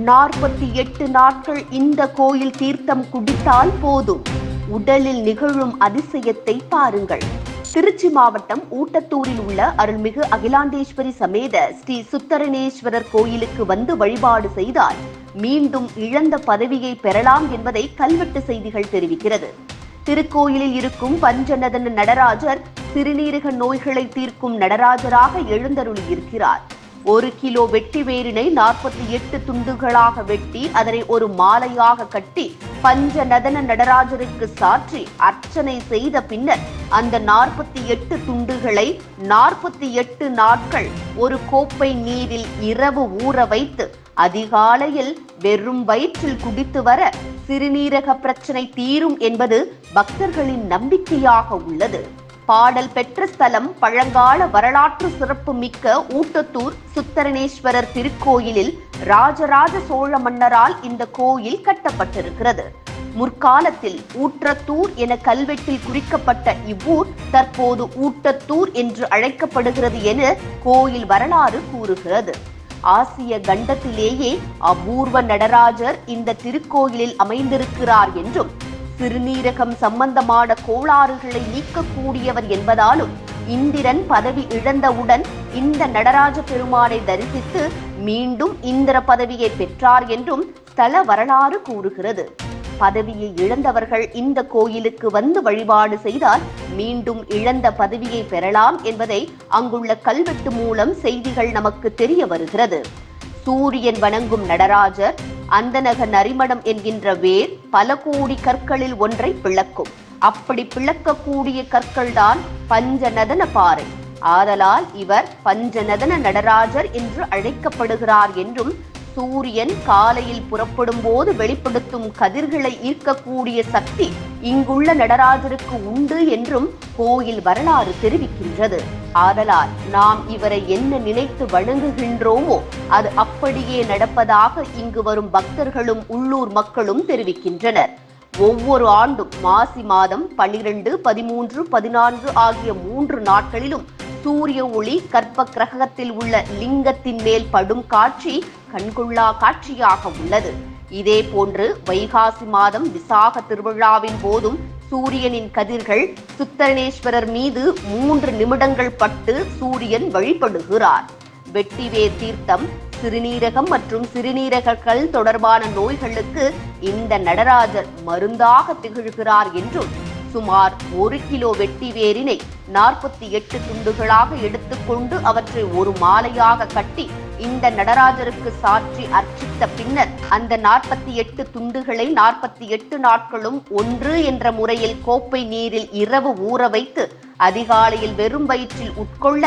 நாற்பத்தி எட்டு நாட்கள் இந்த கோயில் தீர்த்தம் குடித்தால் போதும். உடலில் நிகழும் அதிசயத்தை பாருங்கள். திருச்சி மாவட்டம் ஊட்டத்தூரில் உள்ள அருள்மிகு அகிலாண்டேஸ்வரி சமேத ஸ்ரீ சுத்தரணேஸ்வரர் கோயிலுக்கு வந்து வழிபாடு செய்தால் மீண்டும் இழந்த பதவியை பெறலாம் என்பதை கல்வெட்டு செய்திகள் தெரிவிக்கிறது. திருக்கோயிலில் இருக்கும் பஞ்சநதன நடராஜர் சிறுநீரக நோய்களை தீர்க்கும் நடராஜராக எழுந்தருளியிருக்கிறார். இருக்கிறார் ஒரு கிலோ வெட்டி வேரினை நாற்பத்தி எட்டு துண்டுகளாக வெட்டி அதனை ஒரு மாலையாக கட்டி பஞ்ச நதன நடராஜருக்கு சாற்றி அர்ச்சனை செய்த பின்னர் அந்த நாற்பத்தி எட்டு துண்டுகளை நாற்பத்தி எட்டு நாட்கள் ஒரு கோப்பை நீரில் இரவு ஊற வைத்து அதிகாலையில் வெறும் வயிற்றில் குடித்து வர சிறுநீரக பிரச்சனை தீரும் என்பது பக்தர்களின் நம்பிக்கையாக உள்ளது. பாடல் பெற்ற ஸ்தலம் பழங்கால வரலாற்று சிறப்பு மிக்க ஊட்டத்தூர் சுத்தரணேஸ்வரர் திருக்கோயிலில் ராஜராஜ சோழ மன்னரால் இந்த கோயில் கட்டப்பட்டிருக்கிறது. முற்காலத்தில் ஊற்றத்தூர் என கல்வெட்டில் குறிக்கப்பட்ட இவ்வூர் தற்போது ஊட்டத்தூர் என்று அழைக்கப்படுகிறது என கோயில் வரலாறு கூறுகிறது. ஆசிய கண்டத்திலேயே அபூர்வ நடராஜர் இந்த திருக்கோயிலில் அமைந்திருக்கிறார் என்றும் திருநீரகம் சம்பந்தமான கோளாறுகளை நீக்கக்கூடியவர் என்பதாலும் இந்திரன் பதவி இழந்தவுடன் இந்த நடராஜ பெருமானை தரிசித்து மீண்டும் இந்திர பதவியை பெற்றார் என்றும் ஸ்தல வரலாறு கூறுகிறது. பதவியை இழந்தவர்கள் இந்த கோயிலுக்கு வந்து வழிபாடு செய்தால் மீண்டும் இழந்த பதவியை பெறலாம் என்பதை அங்குள்ள கல்வெட்டு மூலம் செய்திகள் நமக்கு தெரிய வருகிறது. சூரியன் வணங்கும் நடராஜர் அந்தநக நரிமடம் என்கின்ற வேர் பல கோடி கற்களில் ஒன்றை பிளக்கும். அப்படி பிளக்கக்கூடிய கற்கள்தான் பஞ்சநதன பாறை. ஆதலால் இவர் பஞ்சநதன நடராஜர் என்று அழைக்கப்படுகிறார் என்றும் சூரியன் காலையில் புறப்படும் போது வெளிப்படுத்தும் கதிர்களை ஈர்க்கக்கூடிய சக்தி இங்குள்ள நடராஜருக்கு உண்டு என்றும் கோயில் வரலாறு தெரிவிக்கின்றது. ஆதலால் நாம் இவரை என்ன நினைத்து வணங்குகின்றோமோ அது அப்படியே நடப்பதாக இங்கு வரும் பக்தர்களும் உள்ளூர் மக்களும் தெரிவிக்கின்றனர். ஒவ்வொரு ஆண்டும் மாசி மாதம் பனிரெண்டு பதிமூன்று பதினான்கு ஆகிய மூன்று நாட்களிலும் சூரிய ஒளி கற்ப கிரகத்தில் உள்ள லிங்கத்தின் மேல் படும் காட்சி கண்கொள்ளா காட்சியாக உள்ளது. இதே போன்று வைகாசி மாதம் விசாக திருவிழாவின் போதும் சூரியனின் கதிர்கள் சுத்தரணேஸ்வரர் மீது மூன்று நிமிடங்கள் பட்டு சூரியன் வழிபடுகிறார். வெட்டிவேர் தீர்த்தம் சிறுநீரகம் மற்றும் சிறுநீரகங்கள் தொடர்பான நோய்களுக்கு இந்த நடராஜர் மருந்தாக திகழ்கிறார் என்றும் சுமார் ஒரு கிலோ வெட்டி வேரினை நாற்பத்தி எட்டு துண்டுகளாக எடுத்துக்கொண்டு அவற்றை ஒரு மாலையாக கட்டி இந்த நடராஜருக்கு சாற்றி அர்ச்சித்த பின்னர் அந்த நாற்பத்தி எட்டு துண்டுகளை நாற்பத்தி எட்டு நாட்களும் ஒன்று என்ற முறையில் கோப்பை நீரில் இரவு ஊற வைத்து அதிகாலையில் வெறும் வயிற்றில் உட்கொள்ள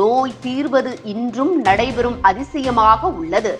நோய் தீர்வது இன்றும் நடைபெறும் அதிசயமாக உள்ளது.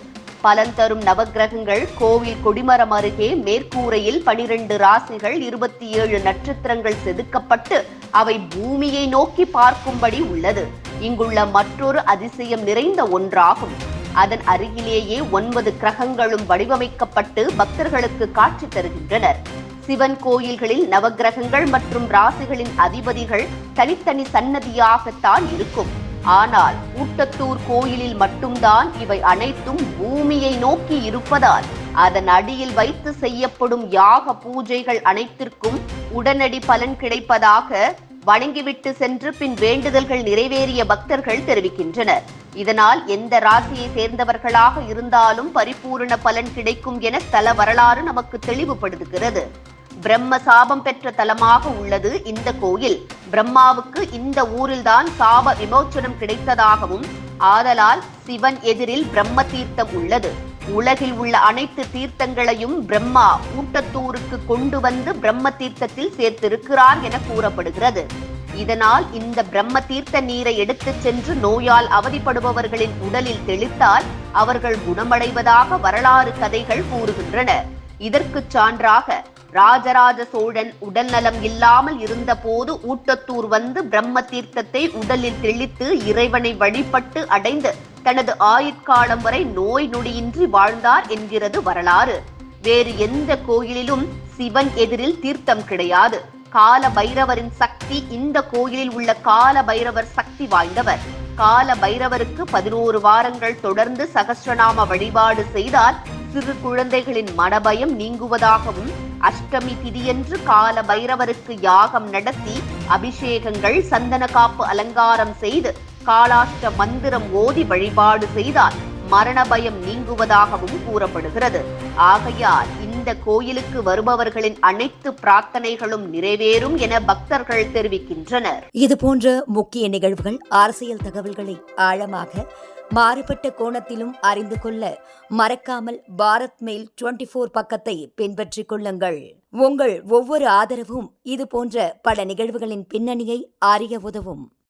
பலன் தரும் நவக்கிரகங்கள் கோவில் கொடிமரம் அருகே மேற்கூரையில் பனிரெண்டு ராசிகள் இருபத்தி ஏழு நட்சத்திரங்கள் செதுக்கப்பட்டு அவை பூமியை நோக்கி பார்க்கும்படி உள்ளது. இங்குள்ள மற்றொரு அதிசயம் நிறைந்த ஒன்றாகும். அதன் அருகிலேயே ஒன்பது கிரகங்களும் வடிவமைக்கப்பட்டு பக்தர்களுக்கு காட்சி தருகின்றனர். சிவன் கோயில்களில் நவக்கிரகங்கள் மற்றும் ராசிகளின் அதிபதிகள் தனித்தனி சன்னதியாகத்தான் இருக்கும். ஆனால் ஊட்டத்தூர் கோயிலில் மட்டும்தான் இவை அனைத்தும் பூமியை நோக்கி இருப்பதால் அதன் அடியில் வைத்து செய்யப்படும் யாக பூஜைகள் அனைத்திற்கும் உடனடி பலன் கிடைப்பதாக வணங்கிவிட்டு சென்று பின் வேண்டுதல்கள் நிறைவேறிய பக்தர்கள் தெரிவிக்கின்றனர். இதனால் எந்த ராசியை சேர்ந்தவர்களாக இருந்தாலும் பரிபூரண பலன் கிடைக்கும் என தல வரலாறு நமக்கு தெளிவுபடுத்துகிறது. பிரம்ம சாபம் பெற்ற தலமாக உள்ளது இந்த கோயில். பிரம்மாவுக்கு இந்த ஊரில்தான் சாப விமோச்சனம் கிடைத்ததாகவும் ஆதலால் சிவன் எதிரில் பிரம்ம தீர்த்தம் உள்ளது. உலகில் உள்ள அனைத்து தீர்த்தங்களையும் பிரம்மா ஊட்டத்தூருக்கு கொண்டு வந்து பிரம்ம தீர்த்தத்தில் சேர்த்திருக்கிறார் என கூறப்படுகிறது. இதனால் இந்த பிரம்ம தீர்த்த நீரை எடுத்துச் சென்று நோயால் அவதிப்படுபவர்களின் உடலில் தெளித்தால் அவர்கள் குணமடைவதாக வரலாறு கதைகள் கூறுகின்றன. இதற்கு சான்றாக ராஜராஜ சோழன் உடல் நலம் இல்லாமல் இருந்தபோது ஊட்டத்தூர் வந்து பிரம்ம தீர்த்தத்தை உடலில் தெளித்து இறைவனை வழிபட்டு அடைந்து தனது ஆயுட்காலம் வரை நோய் நொடியின்றி வாழ்ந்தார் என்கிறது வரலாறு. வேறு எந்த கோயிலிலும் சிவன் எதிரில் தீர்த்தம் கிடையாது. கால பைரவரின் சக்தி இந்த கோயிலில் உள்ள கால பைரவர் சக்தி வாய்ந்தவர். கால பைரவருக்கு பதினோரு வாரங்கள் தொடர்ந்து சகசிரநாம வழிபாடு செய்தால் சிறு குழந்தைகளின் மனபயம் நீங்குவதாகவும் அஷ்டமி திதியன்று கால பைரவருக்கு யாகம் நடத்தி அபிஷேகங்கள் சந்தன காப்பு அலங்காரம் செய்து காலாஷ்ட மந்திரம் ஓதி வழிபாடு செய்தால் மரண பயம் நீங்குவதாகவும் கூறப்படுகிறது. ஆகையால் இந்த கோயிலுக்கு வருபவர்களின் அனைத்து பிரார்த்தனைகளும் நிறைவேறும் என பக்தர்கள் தெரிவிக்கின்றனர். இது போன்ற முக்கிய நிகழ்வுகள் அரசியல் தகவல்களை ஆழமாக மாறுபட்ட கோணத்திலும் அறிந்து கொள்ள மறக்காமல் பாரத் மெயில் டுவெண்டி ஃபோர் பக்கத்தை பின்பற்றிக் கொள்ளுங்கள். உங்கள் ஒவ்வொரு ஆதரவும் இது போன்ற பல நிகழ்வுகளின் பின்னணியை அறிய உதவும்.